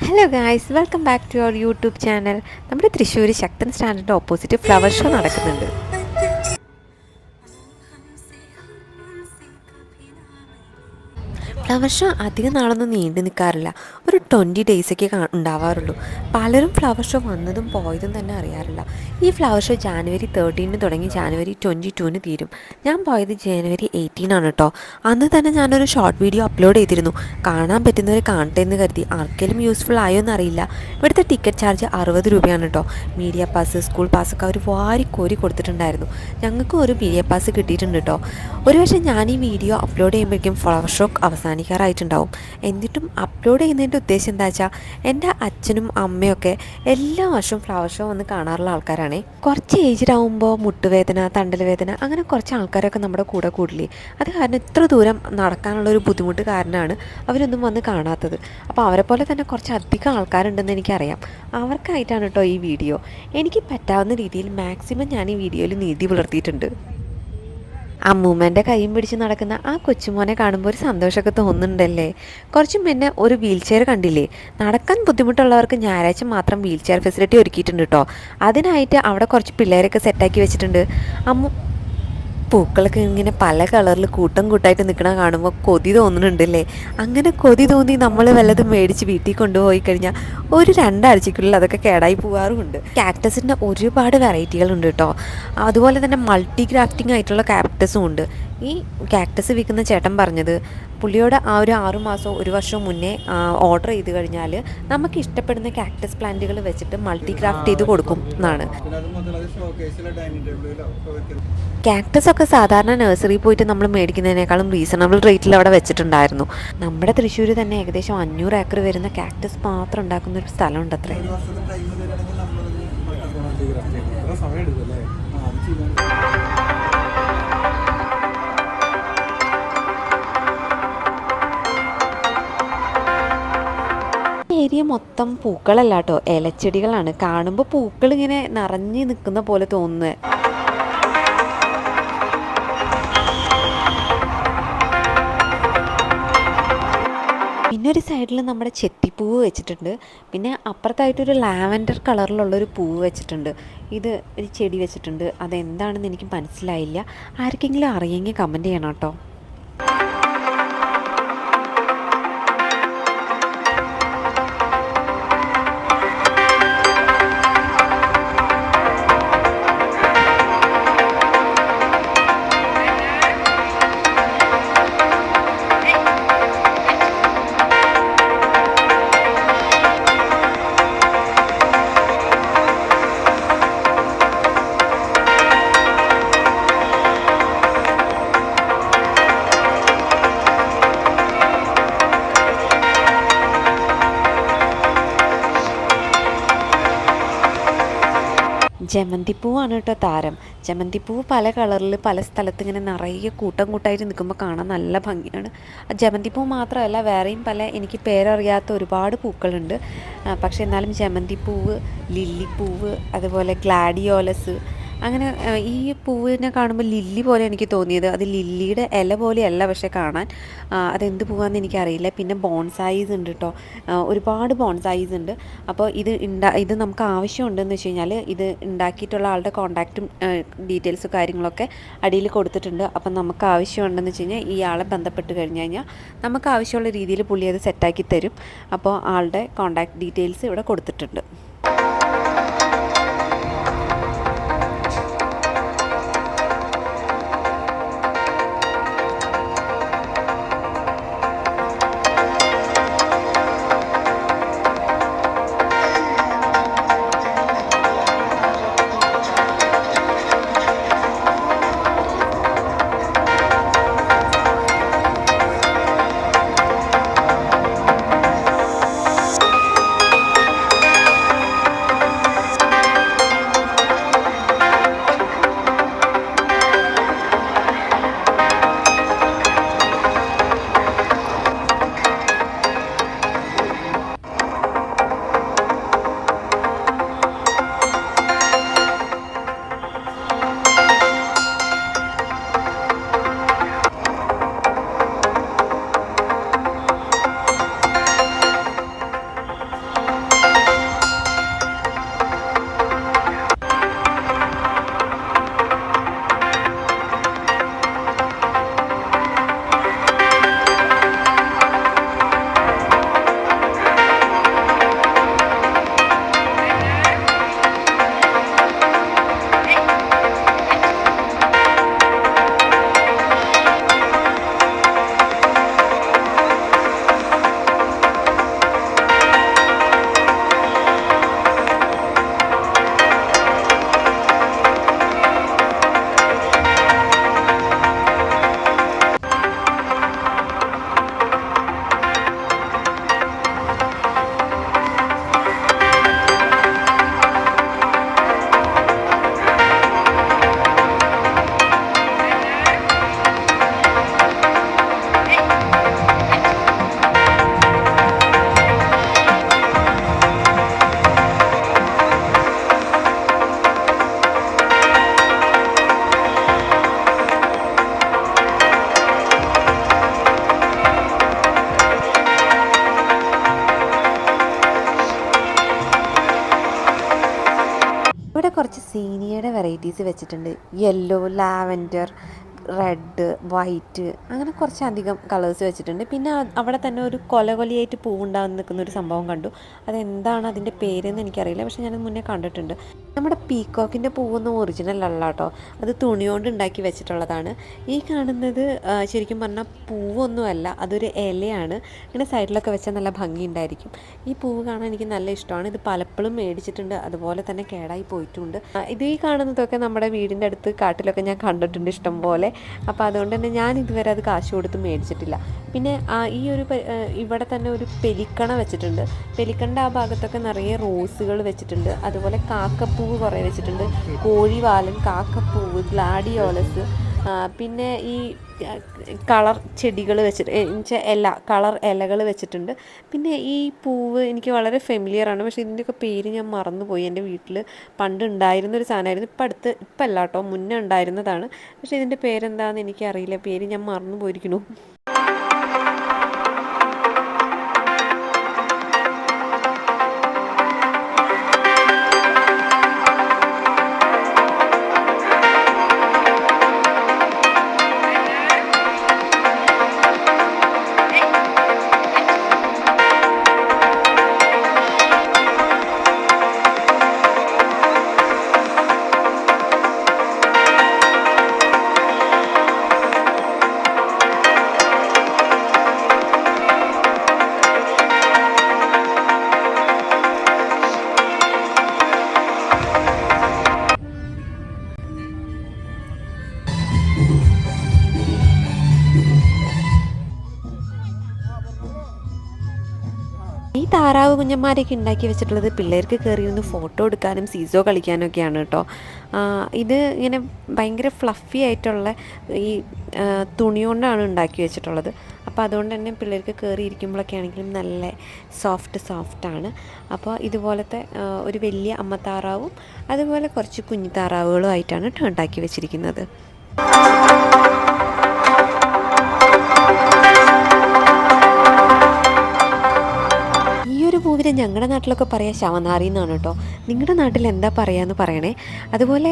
Hello guys welcome back to our YouTube channel നമ്മുടെ തൃശ്ശൂർ ശക്തൻ സ്റ്റാൻഡിന്റെ opposite flower show നടക്കുന്നുണ്ട്. Flower അധികം നാളൊന്നും നീണ്ടു നിൽക്കാറില്ല ഒരു ട്വന്റി ഡേയ്സൊക്കെ ഉണ്ടാവാറുള്ളൂ. പലരും ഫ്ലവർ ഷോ വന്നതും പോയതും തന്നെ അറിയാറില്ല. ഈ ഫ്ലവർ ഷോ ജാനുവരി തേർട്ടീനിന് തുടങ്ങി ജാനുവരി ട്വന്റി ടുവിന് തീരും. ഞാൻ പോയത് ജനുവരി എയ്റ്റീൻ ആണ് കേട്ടോ അന്ന് തന്നെ ഞാനൊരു ഷോർട്ട് വീഡിയോ അപ്ലോഡ് ചെയ്തിരുന്നു. കാണാൻ പറ്റുന്നവർ കാണട്ടെ എന്ന് കരുതി. ആർക്കെങ്കിലും യൂസ്ഫുൾ ആയോ എന്നറിയില്ല. ഇവിടുത്തെ ടിക്കറ്റ് ചാർജ് അറുപത് രൂപയാണ് കേട്ടോ മീഡിയ പാസ് സ്കൂൾ പാസ്സൊക്കെ അവർ വാരി കോരി കൊടുത്തിട്ടുണ്ടായിരുന്നു. ഞങ്ങൾക്കും ഒരു മീഡിയ പാസ് കിട്ടിയിട്ടുണ്ട് കേട്ടോ ഒരു പക്ഷേ ഞാൻ ഈ വീഡിയോ അപ്ലോഡ് ചെയ്യുമ്പോഴേക്കും ഫ്ലവർ ഷോ അവസാനിക്കാറായിട്ടുണ്ടാവും എന്നിട്ടും അപ്ലോഡ് ചെയ്യുന്നതിന്റെ ഉദ്ദേശം എന്താ വെച്ചാൽ എന്റെ അച്ഛനും അമ്മയൊക്കെ എല്ലാ വർഷവും ഫ്ലവർ ഷോ വന്ന് കാണാറുള്ള ആൾക്കാരാണേ. കുറച്ച് ഏജിലാവുമ്പോൾ മുട്ടുവേദന തണ്ടൽ വേദന അങ്ങനെ കുറച്ച് ആൾക്കാരൊക്കെ നമ്മുടെ കൂടെ കൂടില്ലേ. അത് കാരണം ഇത്ര ദൂരം നടക്കാനുള്ള ഒരു ബുദ്ധിമുട്ട് കാരണമാണ് അവരൊന്നും വന്ന് കാണാത്തത്. അപ്പോൾ അവരെ പോലെ തന്നെ കുറച്ച് അധികം ആൾക്കാരുണ്ടെന്ന് എനിക്കറിയാം. അവർക്കായിട്ടാണ് കേട്ടോ ഈ വീഡിയോ. എനിക്ക് പറ്റാവുന്ന രീതിയിൽ മാക്സിമം ഞാൻ ഈ വീഡിയോയിൽ നീതി പുലർത്തിയിട്ടുണ്ട്. അമ്മൂമ്മേന്റെ കൈയും പിടിച്ച് നടക്കുന്ന ആ കൊച്ചുമോനെ കാണുമ്പോൾ ഒരു സന്തോഷമൊക്കെ തോന്നുന്നുണ്ടല്ലേ? കുറച്ച് മുന്നേ ഒരു വീൽ ചെയർ കണ്ടില്ലേ? നടക്കാൻ ബുദ്ധിമുട്ടുള്ളവർക്ക് ഞായറാഴ്ച മാത്രം വീൽ ചെയർ ഫെസിലിറ്റി ഒരുക്കിയിട്ടുണ്ട് കേട്ടോ. അതിനായിട്ട് അവിടെ കുറച്ച് പിള്ളേരൊക്കെ സെറ്റാക്കി വെച്ചിട്ടുണ്ട്. അമ്മു പൂക്കളൊക്കെ ഇങ്ങനെ പല കളറിൽ കൂട്ടം കൂട്ടായിട്ട് നിൽക്കണ കാണുമ്പോൾ കൊതി തോന്നുന്നുണ്ടല്ലേ? അങ്ങനെ കൊതി തോന്നി നമ്മൾ വല്ലതും മേടിച്ച് വീട്ടിൽ കൊണ്ടുപോയി കഴിഞ്ഞാൽ ഒരു രണ്ടാഴ്ചക്കുള്ളിൽ അതൊക്കെ കേടായി പോകാറുമുണ്ട് കാക്ടസിന്റെ ഒരുപാട് വെറൈറ്റികളുണ്ട് കേട്ടോ. അതുപോലെ തന്നെ മൾട്ടി ഗ്രാഫ്റ്റിംഗ് ആയിട്ടുള്ള കാക്ടസും ഉണ്ട്. ഈ കാക്ടസ് വിൽക്കുന്ന ചേട്ടൻ പറഞ്ഞത് പുള്ളിയോട് ആ ഒരു ആറു മാസം ഒരു വർഷം മുന്നേ ഓർഡർ ചെയ്ത് കഴിഞ്ഞാൽ നമുക്ക് ഇഷ്ടപ്പെടുന്ന കാക്ടസ് പ്ലാന്റുകൾ വെച്ചിട്ട് മൾട്ടി ക്രാഫ്റ്റ് ചെയ്ത് കൊടുക്കും എന്നാണ്. കാക്ടസ് ഒക്കെ സാധാരണ നഴ്സറിയിൽ പോയിട്ട് നമ്മൾ മേടിക്കുന്നതിനേക്കാളും റീസണബിൾ റേറ്റിൽ അവിടെ വെച്ചിട്ടുണ്ടായിരുന്നു. നമ്മുടെ തൃശ്ശൂർ തന്നെ ഏകദേശം അഞ്ഞൂറ് ഏക്കർ വരുന്ന കാക്ടസ് മാത്രം ഉണ്ടാക്കുന്ന ഒരു സ്ഥലമുണ്ട് അത്രേ. ഒരു ഏരിയ മൊത്തം പൂക്കളല്ല കേട്ടോ ഇലച്ചെടികളാണ്. കാണുമ്പോൾ പൂക്കൾ ഇങ്ങനെ നിറഞ്ഞു നിൽക്കുന്ന പോലെ തോന്നുന്നത് പിന്നെ ഒരു സൈഡിൽ നമ്മുടെ ചെത്തിപ്പൂവ് വെച്ചിട്ടുണ്ട്. പിന്നെ അപ്പുറത്തായിട്ടൊരു ലാവൻഡർ കളറിലുള്ളൊരു പൂവ് വെച്ചിട്ടുണ്ട്. ഇത് ഒരു ചെടി വെച്ചിട്ടുണ്ട്. അതെന്താണെന്ന് എനിക്ക് മനസ്സിലായില്ല. ആർക്കെങ്കിലും അറിയെങ്കിൽ കമന്റ് ചെയ്യണം കേട്ടോ. ജമന്തിപ്പൂവാണ് കേട്ടോ താരം. ജമന്തിപ്പൂവ് പല കളറിൽ പല സ്ഥലത്ത് ഇങ്ങനെ നിറയെ കൂട്ടം കൂട്ടായിട്ട് നിൽക്കുമ്പോൾ കാണാൻ നല്ല ഭംഗിയാണ്. ജമന്തിപ്പൂ മാത്രമല്ല വേറെയും പല എനിക്ക് പേരറിയാത്ത ഒരുപാട് പൂക്കളുണ്ട്. പക്ഷേ എന്നാലും ജമന്തിപ്പൂവ് ലില്ലിപ്പൂവ് അതുപോലെ ഗ്ലാഡിയോലസ് അങ്ങനെ ഈ പൂവിനെ കാണുമ്പോൾ ലില്ലി പോലെ എനിക്ക് തോന്നിയത്. അത് ലില്ലിയുടെ ഇല പോലെയല്ല പക്ഷേ കാണാൻ. അതെന്ത് പൂവാന്ന് എനിക്കറിയില്ല. പിന്നെ ബോൺസായിസ് ഉണ്ട് കേട്ടോ ഒരുപാട് ബോൺസായിസ് ഉണ്ട്. അപ്പോൾ ഇത് ഉണ്ടാ ഇത് നമുക്ക് ആവശ്യമുണ്ടെന്ന് വെച്ച് കഴിഞ്ഞാൽ ഇത് ഉണ്ടാക്കിയിട്ടുള്ള ആളുടെ കോൺടാക്റ്റും ഡീറ്റെയിൽസും കാര്യങ്ങളൊക്കെ അടിയിൽ കൊടുത്തിട്ടുണ്ട്. അപ്പം നമുക്ക് ആവശ്യമുണ്ടെന്ന് വെച്ച് കഴിഞ്ഞാൽ ആളെ ബന്ധപ്പെട്ട് കഴിഞ്ഞ് കഴിഞ്ഞാൽ നമുക്ക് ആവശ്യമുള്ള രീതിയിൽ പുള്ളി അത് സെറ്റാക്കി തരും. അപ്പോൾ ആളുടെ കോൺടാക്ട് ഡീറ്റെയിൽസ് ഇവിടെ കൊടുത്തിട്ടുണ്ട്. കുറച്ച് സീനിയയുടെ വെറൈറ്റീസ് വെച്ചിട്ടുണ്ട്. യെല്ലോ ലാവൻഡർ റെഡ് വൈറ്റ് അങ്ങനെ കുറച്ചധികം കളേഴ്സ് വെച്ചിട്ടുണ്ട്. പിന്നെ അവിടെ തന്നെ ഒരു കൊല കൊലയായിട്ട് പൂവുണ്ടാകുന്ന നിൽക്കുന്ന ഒരു സംഭവം കണ്ടു. അതെന്താണ് അതിന്റെ പേരെന്ന് എനിക്കറിയില്ല. പക്ഷെ ഞാനത് മുന്നേ കണ്ടിട്ടുണ്ട്. നമ്മുടെ പീക്കോക്കിന്റെ പൂവൊന്നും ഒറിജിനൽ അല്ല കേട്ടോ. അത് തുണി കൊണ്ട് ഉണ്ടാക്കി വെച്ചിട്ടുള്ളതാണ്. ഈ കാണുന്നത് ശരിക്കും പറഞ്ഞാൽ പൂവൊന്നുമല്ല അതൊരു ഇലയാണ്. ഇങ്ങനെ സൈഡിലൊക്കെ വെച്ചാൽ നല്ല ഭംഗിയുണ്ടായിരിക്കും. ഈ പൂവ് കാണാൻ എനിക്ക് നല്ല ഇഷ്ടമാണ്. ഇത് പലപ്പോഴും മേടിച്ചിട്ടുണ്ട്. അതുപോലെ തന്നെ കേടായി പോയിട്ടുണ്ട്. ഇത് ഈ കാണുന്നതൊക്കെ നമ്മുടെ വീടിന്റെ അടുത്ത് കാട്ടിലൊക്കെ ഞാൻ കണ്ടിട്ടുണ്ട് ഇഷ്ടം പോലെ. അപ്പോൾ അതുകൊണ്ട് തന്നെ ഞാൻ ഇതുവരെ അത് കാശ് കൊടുത്ത് മേടിച്ചിട്ടില്ല. പിന്നെ ഈ ഒരു ഇവിടെ തന്നെ ഒരു പെലിക്കണ വെച്ചിട്ടുണ്ട്. പെലിക്കണ്ട ആ ഭാഗത്തൊക്കെ നിറയെ റോസുകൾ വെച്ചിട്ടുണ്ട്. അതുപോലെ കാക്കപ്പൂവ് കുറേ വെച്ചിട്ടുണ്ട്. കോഴിവാലൻ കാക്കപ്പൂവ് ഗ്ലാഡിയോലസ് പിന്നെ ഈ കളർ ചെടികൾ വെച്ചിട്ട് എന്നുവെച്ചാൽ ഇല കളർ ഇലകൾ വെച്ചിട്ടുണ്ട്. പിന്നെ ഈ പൂവ് എനിക്ക് വളരെ ഫെമിലിയർ ആണ്. പക്ഷേ ഇതിന്റെയൊക്കെ പേര് ഞാൻ മറന്നുപോയി. എന്റെ വീട്ടിൽ പണ്ട് ഉണ്ടായിരുന്ന ഒരു സാധനമായിരുന്നു. ഇപ്പം അടുത്ത് ഇപ്പം അല്ല കേട്ടോ. മുന്നേ ഉണ്ടായിരുന്നതാണ്. പക്ഷേ ഇതിന്റെ പേരെന്താണെന്ന് എനിക്കറിയില്ല. പേര് ഞാൻ മറന്നു പോയിരിക്കുന്നു താറാവ് ഉണ്ടാക്കി വെച്ചിട്ടുള്ളത് പിള്ളേർക്ക് കയറി ഒന്ന് ഫോട്ടോ എടുക്കാനും സീസോ കളിക്കാനും ഒക്കെയാണ് കേട്ടോ. ഇത് ഇങ്ങനെ ഭയങ്കര ഫ്ലഫി ആയിട്ടുള്ള ഈ തുണി കൊണ്ടാണ് ഉണ്ടാക്കി വെച്ചിട്ടുള്ളത്. അപ്പോൾ അതുകൊണ്ട് തന്നെ പിള്ളേർക്ക് കയറി ഇരിക്കുമ്പോഴൊക്കെ ആണെങ്കിലും നല്ല സോഫ്റ്റ് സോഫ്റ്റാണ് അപ്പോൾ ഇതുപോലത്തെ ഒരു വലിയ അമ്മ താറാവും അതുപോലെ കുറച്ച് കുഞ്ഞു താറാവുകളും ആയിട്ടാണ് ഉണ്ടാക്കി വെച്ചിരിക്കുന്നത്. പൂവിനെ ഞങ്ങളുടെ നാട്ടിലൊക്കെ പറയാ ശവനാറി എന്നാണ് കേട്ടോ. നിങ്ങളുടെ നാട്ടിൽ എന്താ പറയാന്ന് പറയണേ? അതുപോലെ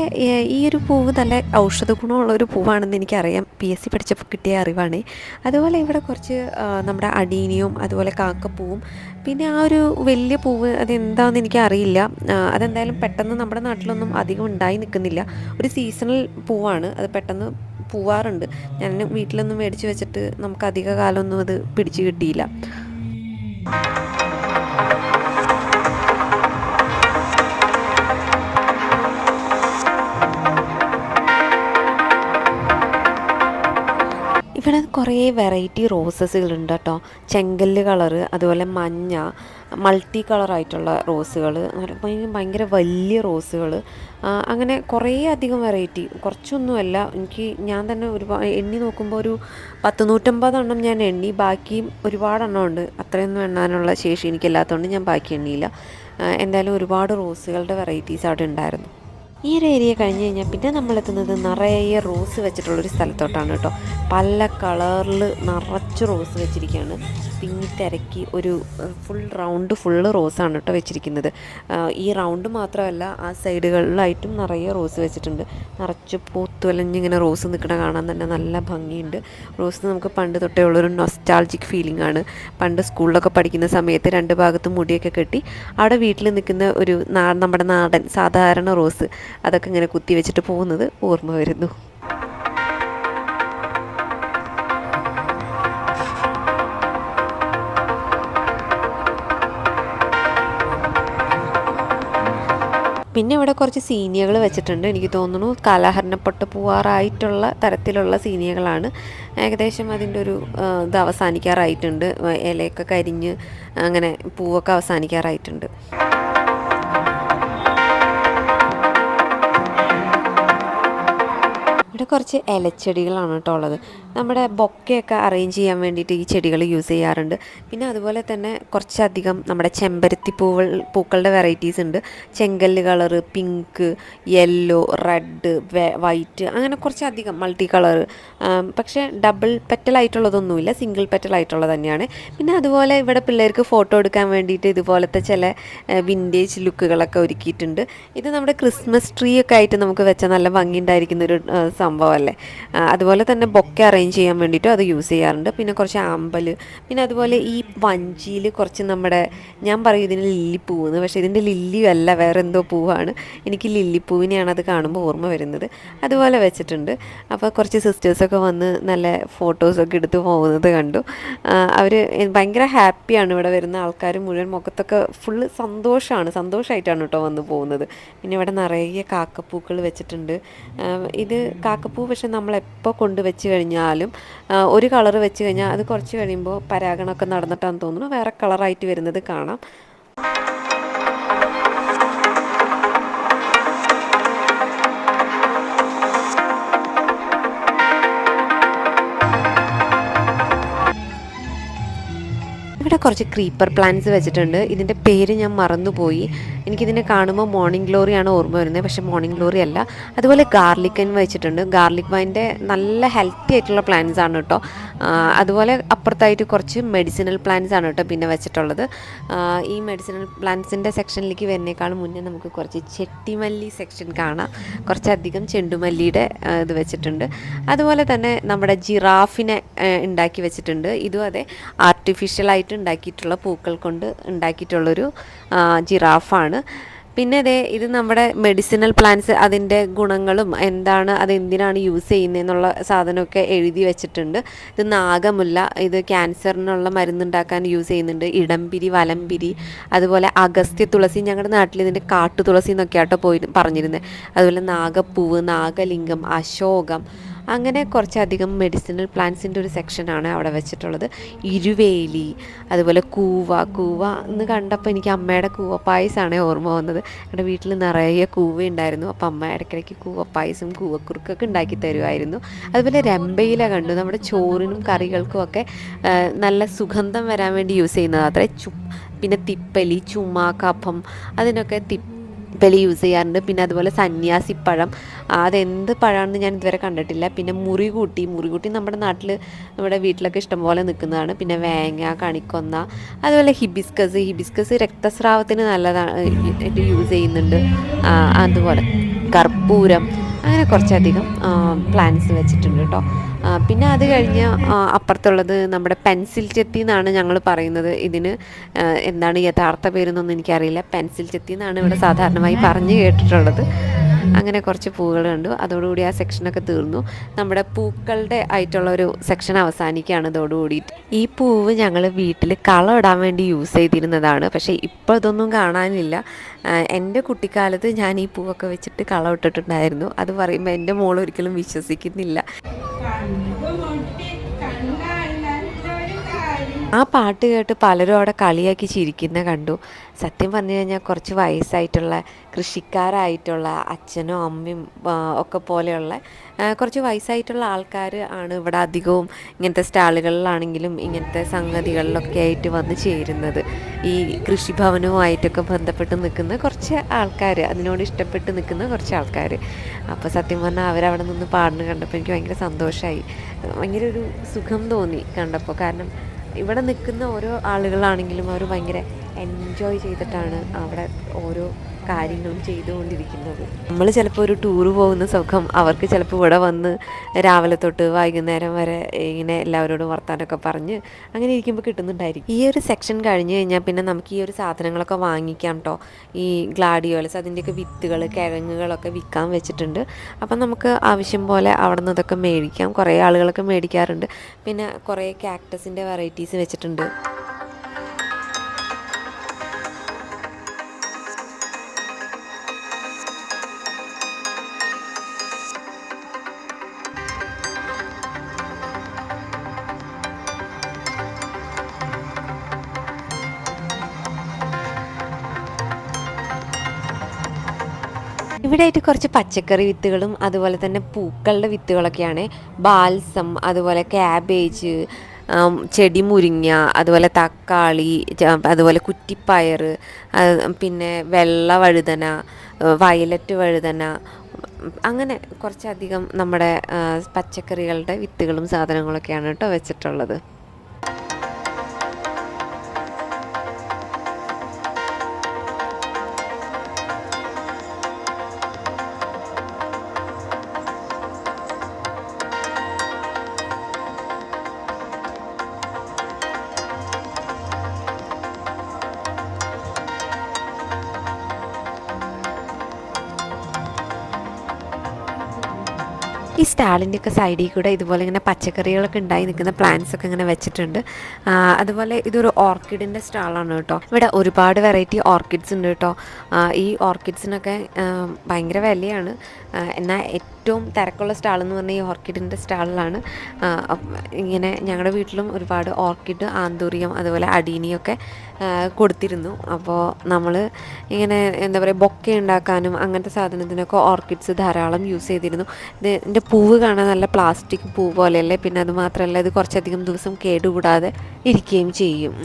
ഈ ഒരു പൂവ് നല്ല ഔഷധ ഗുണമുള്ള ഒരു പൂവാണെന്ന് എനിക്കറിയാം. പി എസ് സി പഠിച്ചപ്പോൾ കിട്ടിയ അറിവാണ്. അതുപോലെ ഇവിടെ കുറച്ച് നമ്മുടെ അടീനിയും അതുപോലെ കാക്കപ്പൂവും. പിന്നെ ആ ഒരു വലിയ പൂവ് അതെന്താണെന്ന് എനിക്കറിയില്ല. ആ, അതെന്തായാലും പെട്ടെന്ന് നമ്മുടെ നാട്ടിലൊന്നും അധികം ഉണ്ടായി നിൽക്കുന്നില്ല ഒരു സീസണൽ പൂവാണ്. അത് പെട്ടെന്ന് പൂവാറുണ്ട്. ഞാൻ വീട്ടിലൊന്നും മേടിച്ച് വെച്ചിട്ട് നമുക്ക് അധിക കാലമൊന്നും അത് പിടിച്ചു കിട്ടിയില്ല. ഇവിടെ കുറേ വെറൈറ്റി റോസസുകളുണ്ട് കേട്ടോ. ചെങ്കല്ല് കളറ് അതുപോലെ മഞ്ഞ മൾട്ടി കളറായിട്ടുള്ള റോസുകൾ ഭയങ്കര വലിയ റോസുകൾ അങ്ങനെ കുറേ അധികം വെറൈറ്റി കുറച്ചൊന്നുമല്ല എനിക്ക് ഞാൻ തന്നെ ഒരുപാട് എണ്ണി നോക്കുമ്പോൾ ഒരു പത്ത് നൂറ്റമ്പതെണ്ണം ഞാൻ എണ്ണി ബാക്കിയും ഒരുപാടെണ്ണം ഉണ്ട് അത്രയൊന്നും എണ്ണാനുള്ള ശേഷി എനിക്കില്ലാത്തതുകൊണ്ട് ഞാൻ ബാക്കി എണ്ണിയില്ല. എന്തായാലും ഒരുപാട് റോസുകളുടെ വെറൈറ്റീസ് അവിടെ ഉണ്ടായിരുന്നു. ഈ ഒരു ഏരിയ കഴിഞ്ഞ് കഴിഞ്ഞാൽ പിന്നെ നമ്മളെത്തുന്നത് നിറയെ റോസ് വെച്ചിട്ടുള്ളൊരു സ്ഥലത്തോട്ടാണ് കേട്ടോ. പല കളറിൽ നിറച്ച് റോസ് വെച്ചിരിക്കുകയാണ് തിങ്ങി തിരക്കി ഒരു ഫുൾ റൗണ്ട് ഫുള്ള് റോസാണ് കേട്ടോ വെച്ചിരിക്കുന്നത്. ഈ റൗണ്ട് മാത്രമല്ല ആ സൈഡുകളിലായിട്ടും നിറയെ റോസ് വെച്ചിട്ടുണ്ട്. നിറച്ച് പൂത്തുലഞ്ഞിങ്ങനെ റോസ് നിൽക്കണ കാണാൻ തന്നെ നല്ല ഭംഗിയുണ്ട്. റോസ് നമുക്ക് പണ്ട് തൊട്ടേ ഉള്ളൊരു നൊസ്റ്റാൾജിക് ഫീലിംഗ് ആണ്. പണ്ട് സ്കൂളിലൊക്കെ പഠിക്കുന്ന സമയത്ത് രണ്ട് ഭാഗത്തും മുടിയൊക്കെ കെട്ടി അവിടെ വീട്ടിൽ നിൽക്കുന്ന ഒരു നമ്മുടെ നാടൻ സാധാരണ റോസ് അതൊക്കെ ഇങ്ങനെ കുത്തി വെച്ചിട്ട് പോകുന്നത് ഓർമ്മ വരുന്നു. പിന്നെ ഇവിടെ കുറച്ച് സീനിയകൾ വെച്ചിട്ടുണ്ട്. എനിക്ക് തോന്നുന്നു കാലാഹരണപ്പെട്ട് പോവാറായിട്ടുള്ള തരത്തിലുള്ള സീനിയകളാണ്. ഏകദേശം അതിന്റെ ഒരു ഇത് അവസാനിക്കാറായിട്ടുണ്ട്. ഇലയൊക്കെ കരിഞ്ഞ് അങ്ങനെ പൂവൊക്കെ അവസാനിക്കാറായിട്ടുണ്ട്. ഇവിടെ കുറച്ച് ഇലച്ചെടികളാണ് കേട്ടോ ഉള്ളത്. നമ്മുടെ ബൊക്കയൊക്കെ അറേഞ്ച് ചെയ്യാൻ വേണ്ടിയിട്ട് ഈ ചെടികൾ യൂസ് ചെയ്യാറുണ്ട്. പിന്നെ അതുപോലെ തന്നെ കുറച്ചധികം നമ്മുടെ ചെമ്പരത്തി പൂവൾ പൂക്കളുടെ വെറൈറ്റീസ് ഉണ്ട്. ചെങ്കല്ല് colour pink yellow red white അങ്ങനെ കുറച്ചധികം മൾട്ടി കളർ പക്ഷേ ഡബിൾ പെറ്റലായിട്ടുള്ളതൊന്നുമില്ല സിംഗിൾ പെറ്റലായിട്ടുള്ളത് തന്നെയാണ്. പിന്നെ അതുപോലെ ഇവിടെ പിള്ളേർക്ക് ഫോട്ടോ എടുക്കാൻ വേണ്ടിയിട്ട് ഇതുപോലത്തെ ചില വിന്റേജ് ലുക്കുകളൊക്കെ ഒരുക്കിയിട്ടുണ്ട്. ഇത് നമ്മുടെ ക്രിസ്മസ് ട്രീ ഒക്കെ ആയിട്ട് നമുക്ക് വെച്ചാൽ നല്ല ഭംഗി ഉണ്ടായിരിക്കുന്ന ഒരു സംഭവമല്ലേ? അതുപോലെ തന്നെ ബൊക്കെ അറേഞ്ച് ചെയ്യാൻ വേണ്ടിയിട്ടും അത് യൂസ് ചെയ്യാറുണ്ട്. പിന്നെ കുറച്ച് ആമ്പൽ പിന്നെ അതുപോലെ ഈ വഞ്ചിയിൽ കുറച്ച് നമ്മുടെ ഞാൻ പറയും ഇതിന് ലില്ലിപ്പൂവെന്ന് പക്ഷേ ഇതിന്റെ ലില്ലിയും അല്ല വേറെ എന്തോ പൂവാണ്. എനിക്ക് ലില്ലിപ്പൂവിനെയാണ് അത് കാണുമ്പോൾ ഓർമ്മ വരുന്നത്. അതുപോലെ വെച്ചിട്ടുണ്ട്. അപ്പോൾ കുറച്ച് സിസ്റ്റേഴ്സൊക്കെ വന്ന് നല്ല ഫോട്ടോസൊക്കെ എടുത്ത് പോകുന്നത് കണ്ടു. അവർ ഭയങ്കര ഹാപ്പിയാണ് ഇവിടെ വരുന്ന ആൾക്കാർ മുഴുവൻ മുഖത്തൊക്കെ ഫുള്ള് സന്തോഷമാണ് സന്തോഷമായിട്ടാണ് കേട്ടോ വന്ന് പോകുന്നത്. പിന്നെ ഇവിടെ നിറയെ കാക്കപ്പൂക്കൾ വെച്ചിട്ടുണ്ട്. ഇത് ഇത് കാക്കപ്പൂ പക്ഷെ നമ്മളെപ്പോൾ കൊണ്ട് വെച്ച് കഴിഞ്ഞാലും ഒരു കളർ വെച്ച് കഴിഞ്ഞാൽ അത് കുറച്ച് കഴിയുമ്പോൾ പരാഗണമൊക്കെ നടന്നിട്ടാണെന്ന് തോന്നുന്നു. വേറെ കളറായിട്ട് വരുന്നത് കാണാം. ഇവിടെ കുറച്ച് ക്രീപ്പർ പ്ലാന്റ്സ് വെച്ചിട്ടുണ്ട്. ഇതിന്റെ പേര് ഞാൻ മറന്നുപോയി. എനിക്കിതിനെ കാണുമ്പോൾ മോർണിംഗ് ഗ്ലോറിയാണ് ഓർമ്മ വരുന്നത്. പക്ഷേ മോർണിംഗ് ഗ്ലോറി അല്ല. അതുപോലെ ഗാർലിക്കൻ വെച്ചിട്ടുണ്ട്. ഗാർലിക് വൈന്റെ നല്ല ഹെൽത്തി ആയിട്ടുള്ള പ്ലാന്റ്സ് ആണ് കേട്ടോ. അതുപോലെ അപ്പുറത്തായിട്ട് കുറച്ച് മെഡിസിനൽ പ്ലാന്റ്സ് ആണ് കേട്ടോ പിന്നെ വെച്ചിട്ടുള്ളത്. ഈ മെഡിസിനൽ പ്ലാന്റ്സിന്റെ സെക്ഷനിലേക്ക് വരുന്നേക്കാളും മുന്നേ നമുക്ക് കുറച്ച് ചെട്ടിമല്ലി സെക്ഷൻ കാണാം. കുറച്ചധികം ചെണ്ടുമല്ലിയുടെ ഇത് വെച്ചിട്ടുണ്ട്. അതുപോലെ തന്നെ നമ്മുടെ ജിറാഫിനെ ഉണ്ടാക്കി വെച്ചിട്ടുണ്ട്. ഇതും അതെ ആർട്ടിഫിഷ്യലായിട്ട് ഉണ്ടാക്കിയിട്ടുള്ള പൂക്കൾ കൊണ്ട് ഉണ്ടാക്കിയിട്ടുള്ളൊരു ജിറാഫാണ്. പിന്നെ ദേ ഇത് നമ്മുടെ മെഡിസിനൽ പ്ലാന്റ്സ് അതിന്റെ ഗുണങ്ങളും എന്താണ് അത് എന്തിനാണ് യൂസ് ചെയ്യുന്നതെന്നുള്ള സാധനമൊക്കെ എഴുതി വെച്ചിട്ടുണ്ട്. ഇത് നാഗമുല്ല ഇത് ക്യാൻസറിനുള്ള മരുന്നുണ്ടാക്കാൻ യൂസ് ചെയ്യുന്നുണ്ട്. ഇടംപിരി വലംപിരി അതുപോലെ അഗസ്ത്യ തുളസി ഞങ്ങളുടെ നാട്ടിൽ ഇതിന്റെ കാട്ടു തുളസി എന്നൊക്കെ ആട്ടോ പോയി പറഞ്ഞിരുന്നത് അതുപോലെ നാഗപ്പൂവ് നാഗലിംഗം അശോകം അങ്ങനെ കുറച്ചധികം മെഡിസിനൽ പ്ലാന്റ്സിന്റെ ഒരു സെക്ഷനാണ് അവിടെ വെച്ചിട്ടുള്ളത്. ഇരുവേലി അതുപോലെ കൂവ കൂവ എന്ന് കണ്ടപ്പോൾ എനിക്ക് അമ്മയുടെ കൂവ ഓർമ്മ വന്നത്. എന്റെ വീട്ടിൽ നിറയെ കൂവ ഉണ്ടായിരുന്നു. അപ്പോൾ അമ്മ ഇടയ്ക്കിടയ്ക്ക് കൂവ കൂവക്കുറുക്കൊക്കെ ഉണ്ടാക്കി തരുമായിരുന്നു. അതുപോലെ രമ്പയില കണ്ടു. നമ്മുടെ ചോറിനും കറികൾക്കും ഒക്കെ നല്ല സുഗന്ധം വരാൻ വേണ്ടി യൂസ് ചെയ്യുന്നത് അത്രേ ചു പിന്നെ തിപ്പലി ചുമ കഫം അതിനൊക്കെ തിപ്പ് വെളി യൂസ് ചെയ്യാറുണ്ട്. പിന്നെ അതുപോലെ സന്യാസിപ്പഴം അതെന്ത് പഴമാണെന്ന് ഞാൻ ഇതുവരെ കണ്ടിട്ടില്ല. പിന്നെ മുറികൂട്ടി മുറികൂട്ടി നമ്മുടെ നാട്ടിൽ നമ്മുടെ വീട്ടിലൊക്കെ ഇഷ്ടംപോലെ നിൽക്കുന്നതാണ് പിന്നെ വേങ്ങ കണിക്കൊന്ന അതുപോലെ ഹിബിസ്കസ്. ഹിബിസ്കസ് രക്തസ്രാവത്തിന് നല്ലതാണ് യൂസ് ചെയ്യുന്നുണ്ട്. അതുപോലെ കർപ്പൂരം. അങ്ങനെ കുറച്ചധികം പ്ലാന്റ്സ് വെച്ചിട്ടുണ്ട് കേട്ടോ പിന്നെ അത് കഴിഞ്ഞ് അപ്പുറത്തുള്ളത് നമ്മുടെ പെൻസിൽ ചെത്തി എന്നാണ് ഞങ്ങൾ പറയുന്നത്. ഇതിന് എന്താണ് യഥാർത്ഥ പേരെന്നൊന്നും എനിക്കറിയില്ല. പെൻസിൽ ചെത്തി എന്നാണ് ഇവിടെ സാധാരണമായി പറഞ്ഞു കേട്ടിട്ടുള്ളത്. അങ്ങനെ കുറച്ച് പൂക്കൾ കണ്ടു. അതോടുകൂടി ആ സെക്ഷനൊക്കെ തീർന്നു. നമ്മുടെ പൂക്കളുടെ ആയിട്ടുള്ള ഒരു സെക്ഷൻ അവസാനിക്കുകയാണ് ഇതോടുകൂടി ഈ പൂവ് ഞങ്ങൾ വീട്ടിൽ കളം ഇടാൻ വേണ്ടി യൂസ് ചെയ്തിരുന്നതാണ്. പക്ഷേ ഇപ്പോൾ ഇതൊന്നും കാണാനില്ല. എന്റെ കുട്ടിക്കാലത്ത് ഞാൻ ഈ പൂവൊക്കെ വെച്ചിട്ട് കളം ഇട്ടിട്ടുണ്ടായിരുന്നു. അത് പറയുമ്പോൾ എന്റെ മോൾ ഒരിക്കലും വിശ്വസിക്കുന്നില്ല. ആ പാട്ട് കേട്ട് പലരും അവിടെ കളിയാക്കി ചിരിക്കുന്ന കണ്ടു. സത്യം പറഞ്ഞു കഴിഞ്ഞാൽ കുറച്ച് വയസ്സായിട്ടുള്ള കൃഷിക്കാരായിട്ടുള്ള അച്ഛനും അമ്മയും ഒക്കെ പോലെയുള്ള കുറച്ച് വയസ്സായിട്ടുള്ള ആൾക്കാർ ആണ് ഇവിടെ അധികവും ഇങ്ങനത്തെ സ്റ്റാളുകളിലാണെങ്കിലും ഇങ്ങനത്തെ സംഗതികളിലൊക്കെ ആയിട്ട് വന്ന് ചേരുന്നത്. ഈ കൃഷിഭവനവുമായിട്ടൊക്കെ ബന്ധപ്പെട്ട് നിൽക്കുന്ന കുറച്ച് ആൾക്കാർ അതിനോട് ഇഷ്ടപ്പെട്ട് നിൽക്കുന്ന കുറച്ച് ആൾക്കാർ അപ്പോൾ സത്യം പറഞ്ഞാൽ അവരവിടെ നിന്ന് പാടുന്നത് കണ്ടപ്പോൾ എനിക്ക് ഭയങ്കര സന്തോഷമായി ഭയങ്കര ഒരു സുഖം തോന്നി കണ്ടപ്പോൾ. കാരണം ഇവിടെ നിൽക്കുന്ന ഓരോ ആളുകളാണെങ്കിലും അവർ ഭയങ്കര എൻജോയ് ചെയ്തിട്ടാണ് അവിടെ ഓരോ കാര്യങ്ങളും ചെയ്തുകൊണ്ടിരിക്കുന്നത്. നമ്മൾ ചിലപ്പോൾ ഒരു ടൂറ് പോകുന്ന സുഖം അവർക്ക് ചിലപ്പോൾ ഇവിടെ വന്ന് രാവിലെ തൊട്ട് വൈകുന്നേരം വരെ ഇങ്ങനെ എല്ലാവരോടും വർത്താനൊക്കെ പറഞ്ഞ് അങ്ങനെ ഇരിക്കുമ്പോൾ കിട്ടുന്നുണ്ടായിരിക്കും. ഈ ഒരു സെക്ഷൻ കഴിഞ്ഞ് കഴിഞ്ഞാൽ പിന്നെ നമുക്ക് ഈ ഒരു സാധനങ്ങളൊക്കെ വാങ്ങിക്കാം കേട്ടോ ഈ ഗ്ലാഡിയോലസ് അതിന്റെയൊക്കെ വിത്തുകൾ കിഴങ്ങുകളൊക്കെ വിൽക്കാൻ വെച്ചിട്ടുണ്ട്. അപ്പം നമുക്ക് ആവശ്യം പോലെ അവിടെ നിന്ന് ഇതൊക്കെ മേടിക്കാം. കുറേ ആളുകളൊക്കെ മേടിക്കാറുണ്ട്. പിന്നെ കുറേ ക്യാക്ടസിന്റെ വെറൈറ്റീസ് വെച്ചിട്ടുണ്ട്. ഇവിടെയായിട്ട് കുറച്ച് പച്ചക്കറി വിത്തുകളും അതുപോലെ തന്നെ പൂക്കളുടെ വിത്തുകളൊക്കെയാണ്. ബാൽസം അതുപോലെ ക്യാബേജ് ചെടി മുരിങ്ങ അതുപോലെ തക്കാളി അതുപോലെ കുറ്റിപ്പയർ പിന്നെ വെള്ള വഴുതന വയലറ്റ് വഴുതന അങ്ങനെ കുറച്ചധികം നമ്മുടെ പച്ചക്കറികളുടെ വിത്തുകളും സാധനങ്ങളൊക്കെയാണ് കേട്ടോ വെച്ചിട്ടുള്ളത്. ഈ സ്റ്റാളിന്റെ ഒക്കെ സൈഡിൽ കൂടെ ഇതുപോലെ ഇങ്ങനെ പച്ചക്കറികളൊക്കെ ഉണ്ടായി നിൽക്കുന്ന പ്ലാന്റ്സ് ഒക്കെ ഇങ്ങനെ വെച്ചിട്ടുണ്ട്. അതുപോലെ ഇതൊരു ഓർക്കിഡിന്റെ സ്റ്റാളാണ് കേട്ടോ. ഇവിടെ ഒരുപാട് വെറൈറ്റി ഓർക്കിഡ്സ് ഉണ്ട് കേട്ടോ. ഈ ഓർക്കിഡ്സിനൊക്കെ ഭയങ്കര വിലയാണ്. എന്നാൽ ഏറ്റവും തിരക്കുള്ള സ്റ്റാൾ എന്ന് പറഞ്ഞാൽ ഈ ഓർക്കിഡിന്റെ സ്റ്റാളിലാണ് ഇങ്ങനെ ഞങ്ങളുടെ വീട്ടിലും ഒരുപാട് ഓർക്കിഡ് ആന്തൂറിയം അതുപോലെ അടീനിയൊക്കെ കൊടുത്തിരുന്നു. അപ്പോൾ നമ്മൾ ഇങ്ങനെ എന്താ പറയുക ബൊക്കെ ഉണ്ടാക്കാനും അങ്ങനത്തെ സാധനത്തിനൊക്കെ ഓർക്കിഡ്സ് ധാരാളം യൂസ് ചെയ്തിരുന്നു. ഇത് ഇതിന്റെ പൂവ് കാണാൻ നല്ല പ്ലാസ്റ്റിക് പൂ പോലെയല്ലേ? പിന്നെ അത് മാത്രമല്ല ഇത് കുറച്ചധികം ദിവസം കേടുകൂടാതെ ഇരിക്കുകയും ചെയ്യും.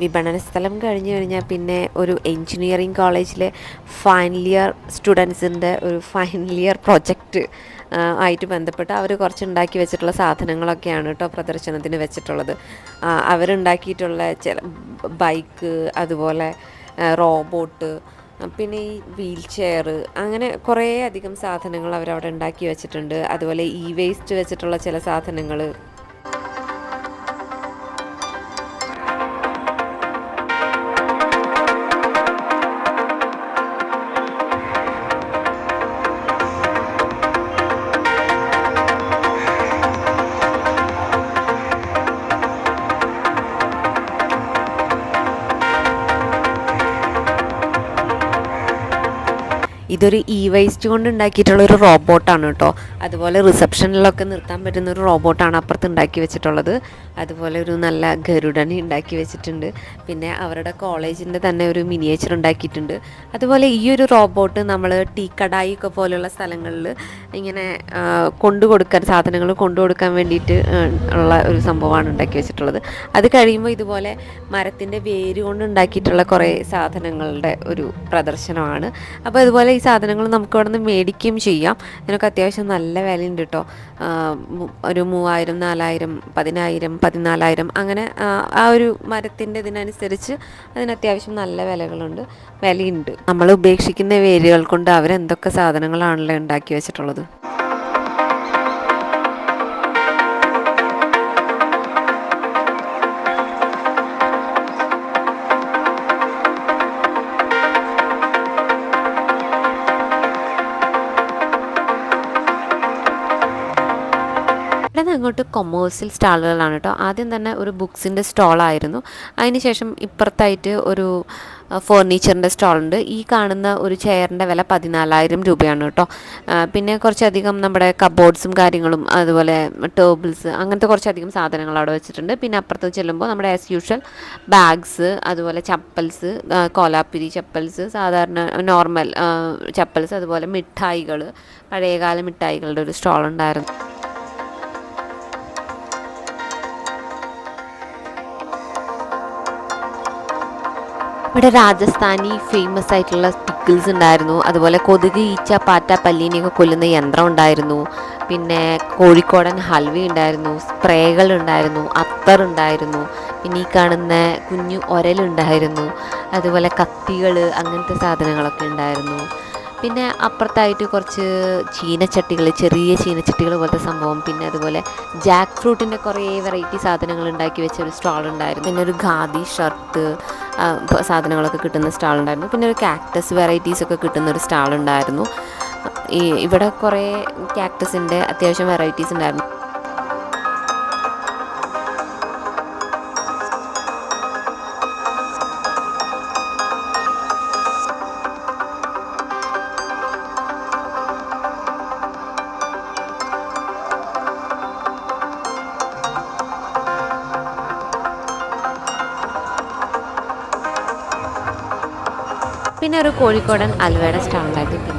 വിപണന സ്ഥലം കഴിഞ്ഞു കഴിഞ്ഞാൽ പിന്നെ ഒരു എൻജിനീയറിംഗ് കോളേജിലെ ഫൈനൽ ഇയർ സ്റ്റുഡൻസിന്റെ ഒരു ഫൈനൽ ഇയർ പ്രൊജക്റ്റ് ആയിട്ട് ബന്ധപ്പെട്ട് അവർ കുറച്ച് ഉണ്ടാക്കി വെച്ചിട്ടുള്ള സാധനങ്ങളൊക്കെയാണ് കേട്ടോ പ്രദർശനത്തിന് വെച്ചിട്ടുള്ളത്. അവരുണ്ടാക്കിയിട്ടുള്ള ചില ബൈക്ക് അതുപോലെ റോബോട്ട് പിന്നെ ഈ വീൽ ചെയർ അങ്ങനെ കുറേ അധികം സാധനങ്ങൾ അവരവിടെ ഉണ്ടാക്കി വെച്ചിട്ടുണ്ട്. അതുപോലെ ഈ വേസ്റ്റ് വെച്ചിട്ടുള്ള ചില സാധനങ്ങൾ ഇതൊരു ഇ വേസ്റ്റ് കൊണ്ട് ഉണ്ടാക്കിയിട്ടുള്ള ഒരു റോബോട്ടാണ് കേട്ടോ. അതുപോലെ റിസപ്ഷനിലൊക്കെ നിർത്താൻ പറ്റുന്ന ഒരു റോബോട്ടാണ് അപ്പുറത്ത് ഉണ്ടാക്കി വെച്ചിട്ടുള്ളത്. അതുപോലെ ഒരു നല്ല ഗരുഡനെ ഉണ്ടാക്കി വെച്ചിട്ടുണ്ട്. പിന്നെ അവരുടെ കോളേജിന്റെ തന്നെ ഒരു മിനിയേച്ചർ ഉണ്ടാക്കിയിട്ടുണ്ട്. അതുപോലെ ഈ ഒരു റോബോട്ട് നമ്മൾ ടീ കടായി ഒക്കെ പോലെയുള്ള സ്ഥലങ്ങളിൽ ഇങ്ങനെ കൊണ്ടു കൊടുക്കാൻ സാധനങ്ങൾ കൊണ്ടു കൊടുക്കാൻ വേണ്ടിയിട്ട് ഉള്ള ഒരു സംഭവമാണ് ഉണ്ടാക്കി വെച്ചിട്ടുള്ളത്. അത് കഴിയുമ്പോൾ ഇതുപോലെ മരത്തിന്റെ വേര് കൊണ്ട് ഉണ്ടാക്കിയിട്ടുള്ള കുറേ സാധനങ്ങളുടെ ഒരു പ്രദർശനമാണ്. അപ്പോൾ ഇതുപോലെ ഈ സാധനങ്ങൾ നമുക്ക് ഇവിടെ നിന്ന് മേടിക്കുകയും ചെയ്യാം. ഇതിനൊക്കെ അത്യാവശ്യം നല്ല വിലയുണ്ട് കേട്ടോ ഒരു മൂവായിരം നാലായിരം പതിനായിരം പതിനാലായിരം അങ്ങനെ ആ, ഒരു മരത്തിന്റെ ഇതിനനുസരിച്ച് അതിന് അത്യാവശ്യം നല്ല വിലകളുണ്ട് വിലയുണ്ട്. നമ്മൾ ഉപേക്ഷിക്കുന്ന വേരുകൾ കൊണ്ട് അവരെന്തൊക്കെ സാധനങ്ങളാണല്ലോ ഉണ്ടാക്കി വെച്ചിട്ടുള്ളത്? അങ്ങോട്ട് കൊമേഴ്സ്യൽ സ്റ്റാളുകളാണ് കേട്ടോ. ആദ്യം തന്നെ ഒരു ബുക്സിന്റെ സ്റ്റോളായിരുന്നു. അതിനുശേഷം ഇപ്പുറത്തായിട്ട് ഒരു ഫേർണിച്ചറിന്റെ സ്റ്റോളുണ്ട്. ഈ കാണുന്ന ഒരു ചെയറിന്റെ വില പതിനാലായിരം രൂപയാണ് കേട്ടോ. പിന്നെ കുറച്ചധികം നമ്മുടെ കബോർഡ്സും കാര്യങ്ങളും അതുപോലെ ടേബിൾസ് അങ്ങനത്തെ കുറച്ചധികം സാധനങ്ങൾ അവിടെ വെച്ചിട്ടുണ്ട്. പിന്നെ അപ്പുറത്ത് ചെല്ലുമ്പോൾ നമ്മുടെ ആസ് യൂഷ്വൽ ബാഗ്സ് അതുപോലെ ചപ്പൽസ് കോലാപ്പിരി ചപ്പൽസ് സാധാരണ നോർമൽ ചപ്പൽസ് അതുപോലെ മിഠായികൾ പഴയകാല മിഠായികളുടെ ഒരു സ്റ്റോൾ ഉണ്ടായിരുന്നു ഇവിടെ രാജസ്ഥാനി ഫേമസ് ആയിട്ടുള്ള പിക്കിൾസ് ഉണ്ടായിരുന്നു. അതുപോലെ കൊതുക് ഈച്ച പാറ്റ പല്ലീനെയൊക്കെ കൊല്ലുന്ന യന്ത്രം ഉണ്ടായിരുന്നു. പിന്നെ കോഴിക്കോടൻ ഹൽവ ഉണ്ടായിരുന്നു സ്പ്രേകൾ ഉണ്ടായിരുന്നു അത്തർ ഉണ്ടായിരുന്നു. പിന്നെ ഈ കാണുന്ന കുഞ്ഞു ഒരലുണ്ടായിരുന്നു അതുപോലെ കത്തികൾ അങ്ങനത്തെ സാധനങ്ങളൊക്കെ ഉണ്ടായിരുന്നു. പിന്നെ അപ്പുറത്തായിട്ട് കുറച്ച് ചീനച്ചട്ടികൾ ചെറിയ ചീനച്ചട്ടികൾ പോലത്തെ സംഭവം. പിന്നെ അതുപോലെ ജാക്ക് ഫ്രൂട്ടിന്റെ കുറേ വെറൈറ്റി സാധനങ്ങൾ ഉണ്ടാക്കി വെച്ച ഒരു സ്റ്റാൾ ഉണ്ടായിരുന്നു. പിന്നെ ഒരു ഖാദി ഷർട്ട് സാധനങ്ങളൊക്കെ കിട്ടുന്ന സ്റ്റാൾ ഉണ്ടായിരുന്നു പിന്നെ ഒരു കാക്ടസ് വെറൈറ്റീസ് ഒക്കെ കിട്ടുന്ന ഒരു സ്റ്റാൾ ഉണ്ടായിരുന്നു ഈ ഇവിടെ കുറേ കാക്ടസിന്റെ അത്യാവശ്യം വെറൈറ്റീസ് ഉണ്ടായിരുന്നു. കോഴിക്കോടൻ അൽവയുടെ പിന്നെ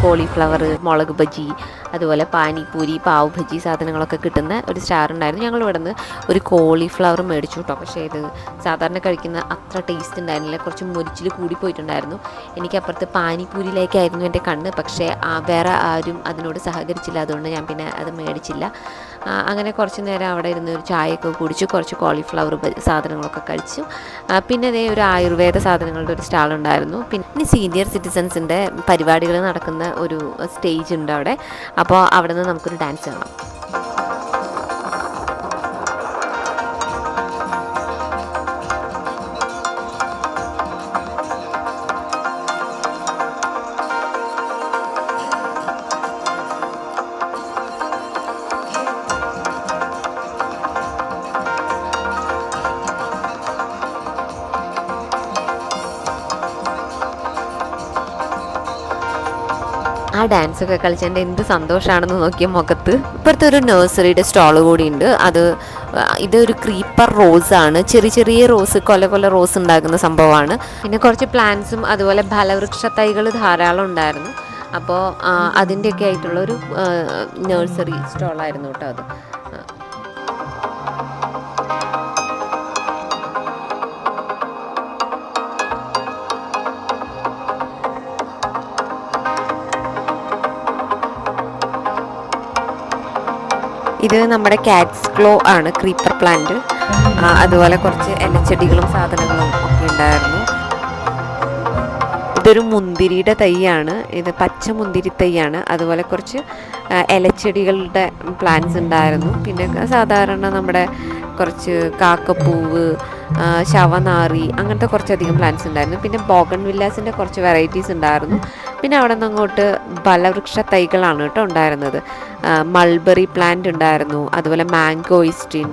കോളിഫ്ലവർ മുളക് ബജി അതുപോലെ പാനിപ്പൂരി പാവ് ബജി സാധനങ്ങളൊക്കെ കിട്ടുന്ന ഒരു സ്റ്റാർ ഉണ്ടായിരുന്നു. ഞങ്ങൾ ഇവിടെ നിന്ന് ഒരു കോളിഫ്ലവർ മേടിച്ചു കേട്ടോ പക്ഷേ ഇത് സാധാരണ കഴിക്കുന്ന അത്ര ടേസ്റ്റ് ഉണ്ടായിരുന്നില്ല. കുറച്ച് മുരിച്ചിൽ കൂടി പോയിട്ടുണ്ടായിരുന്നു. എനിക്ക് അപ്പുറത്ത് പാനിപ്പൂരിയിലേക്കായിരുന്നു എന്റെ കണ്ണ്. പക്ഷേ വേറെ ആരും അതിനോട് സഹകരിച്ചില്ല. അതുകൊണ്ട് ഞാൻ പിന്നെ അത് മേടിച്ചില്ല. അങ്ങനെ കുറച്ച് നേരം അവിടെ ഇരുന്ന് ഒരു ചായയൊക്കെ കുടിച്ചു. കുറച്ച് കോളിഫ്ലവർ സാധനങ്ങളൊക്കെ കഴിച്ചു. പിന്നെ അതേ ഒരു ആയുർവേദ സാധനങ്ങളുടെ ഒരു സ്റ്റാൾ ഉണ്ടായിരുന്നു. പിന്നെ സീനിയർ സിറ്റിസൺസിന്റെ പരിപാടികൾ നടക്കുന്ന ഒരു സ്റ്റേജ് ഉണ്ട് അവിടെ. അപ്പോൾ അവിടെ നിന്ന് നമുക്കൊരു ഡാൻസ് കാണാം. ആ ഡാൻസ് ഒക്കെ കളിച്ചതിന്റെ എന്ത് സന്തോഷമാണെന്ന് നോക്കിയ മുഖത്ത് ഇപ്പോഴത്തെ ഒരു നഴ്സറിയുടെ സ്റ്റോൾ കൂടി ഉണ്ട്. അത് ഇതൊരു ക്രീപ്പർ റോസ് ആണ്. ചെറിയ ചെറിയ റോസ് കൊല കൊല റോസ് ഉണ്ടാക്കുന്ന സംഭവമാണ്. പിന്നെ കുറച്ച് പ്ലാന്റ്സും അതുപോലെ ഫലവൃക്ഷ തൈകൾ ധാരാളം ഉണ്ടായിരുന്നു. അപ്പോൾ അതിന്റെയൊക്കെ ആയിട്ടുള്ള ഒരു നഴ്സറി സ്റ്റാളായിരുന്നു കേട്ടോ അത്. ഇത് നമ്മുടെ കാറ്റ്സ് ക്ലോ ആണ് ക്രീപ്പർ പ്ലാന്റ് അതുപോലെ കുറച്ച് ഇലച്ചെടികളും സാധനങ്ങളും ഒക്കെ ഉണ്ടായിരുന്നു. ഇതൊരു മുന്തിരിയുടെ തൈയാണ്. ഇത് പച്ച മുന്തിരി തൈയാണ്. അതുപോലെ കുറച്ച് ഇലച്ചെടികളുടെ പ്ലാന്റ്സ് ഉണ്ടായിരുന്നു. പിന്നെ സാധാരണ നമ്മുടെ കുറച്ച് കാക്കപ്പൂവ് ശവനാറി അങ്ങനത്തെ കുറച്ചധികം പ്ലാന്റ്സ് ഉണ്ടായിരുന്നു. പിന്നെ ബോഗൺ വില്ലാസിന്റെ കുറച്ച് വെറൈറ്റീസ് ഉണ്ടായിരുന്നു. പിന്നെ അവിടെ നിന്ന് അങ്ങോട്ട് ബലവൃക്ഷ തൈകളാണ് കേട്ടോ ഉണ്ടായിരുന്നത്. മൾബറി പ്ലാന്റ് ഉണ്ടായിരുന്നു. അതുപോലെ mangosteen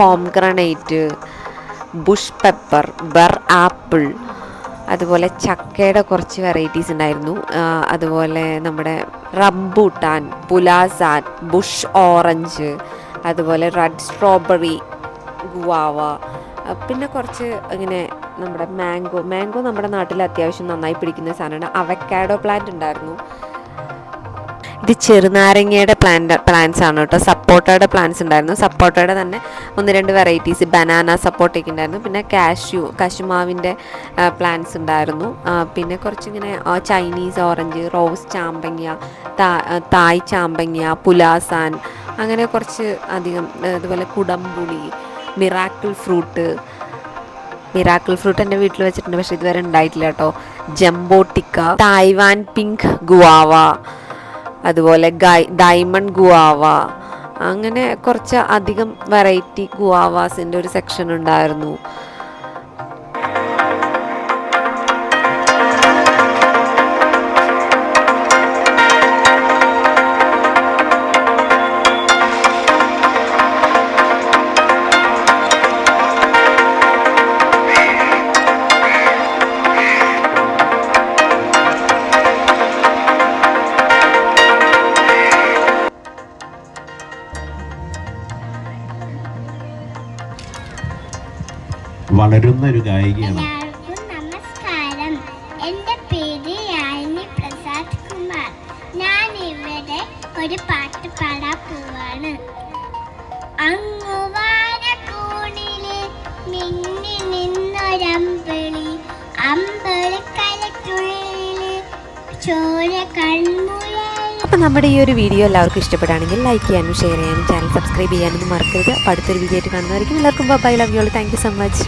pomegranate bush pepper ber apple അതുപോലെ ചക്കയുടെ കുറച്ച് വെറൈറ്റീസ് ഉണ്ടായിരുന്നു. അതുപോലെ നമ്മുടെ റംബൂട്ടാൻ പുലാസാൻ ബുഷ് ഓറഞ്ച് അതുപോലെ റെഡ് സ്ട്രോബെറി ഗുവാവ പിന്നെ കുറച്ച് ഇങ്ങനെ നമ്മുടെ മാംഗോ. മാംഗോ നമ്മുടെ നാട്ടിൽ അത്യാവശ്യം നന്നായി പിടിക്കുന്ന സാധനമാണ്. അവക്കാഡോ പ്ലാന്റ് ഉണ്ടായിരുന്നു. ഇത് ചെറുനാരങ്ങയുടെ പ്ലാന്റ് പ്ലാന്റ്സ് ആണ് കേട്ടോ. സപ്പോട്ടയുടെ പ്ലാന്റ്സ് ഉണ്ടായിരുന്നു. സപ്പോട്ടയുടെ തന്നെ ഒന്ന് രണ്ട് വെറൈറ്റീസ് ബനാന സപ്പോട്ടയൊക്കെ ഉണ്ടായിരുന്നു. പിന്നെ കാഷ്യു കശുമാവിന്റെ പ്ലാന്റ്സ് ഉണ്ടായിരുന്നു. പിന്നെ കുറച്ചിങ്ങനെ ചൈനീസ് ഓറഞ്ച് റോസ് ചാമ്പങ്ങ തായ് ചാമ്പങ്ങ പുലാസാൻ അങ്ങനെ കുറച്ച് അധികം അതുപോലെ കുടംപുളി മിറാക്കിൾ ഫ്രൂട്ട് മിറാക്കിൾ ഫ്രൂട്ട് എന്റെ വീട്ടിൽ വെച്ചിട്ടുണ്ട് പക്ഷേ ഇതുവരെ ഉണ്ടായിട്ടില്ല കേട്ടോ. ജംബോട്ടിക്ക തായ്വാൻ പിങ്ക് ഗുവാവ അതുപോലെ ഡയമണ്ട് ഗുവാവ. അങ്ങനെ കുറച്ച് അധികം വെറൈറ്റി ഗുവാവാസിന്റെ ഒരു സെക്ഷൻ ഉണ്ടായിരുന്നു. വളരുന്ന ഒരു ഗായികയാണ് നമസ്കാരം. എന്റെ പേര് യാനി പ്രസാദ് കുമാർ. ഞാൻ ഇവിടെ ഒരു പാട്ട് പാടാൻ പോവാണ്. അങ്ങുവാനക്കൂണിൽ മിന്നി നിന്നൊരമ്പിളി അമ്പളി കലക്കുള്ളിൽ ചോര കൺമുഴ അപ്പോൾ നമ്മുടെ ഈ ഒരു വീഡിയോ എല്ലാവർക്കും ഇഷ്ടപ്പെടുകയാണെങ്കിൽ ലൈക്ക് ചെയ്യാനും ഷെയർ ചെയ്യാനും ചാനൽ സബ്സ്ക്രൈബ് ചെയ്യാനും മറക്കരുത്. അപ്പോൾ അടുത്തൊരു വീഡിയോ ആയിട്ട് കാണുന്നതായിരിക്കും. എല്ലാവർക്കും bye love you thank you so much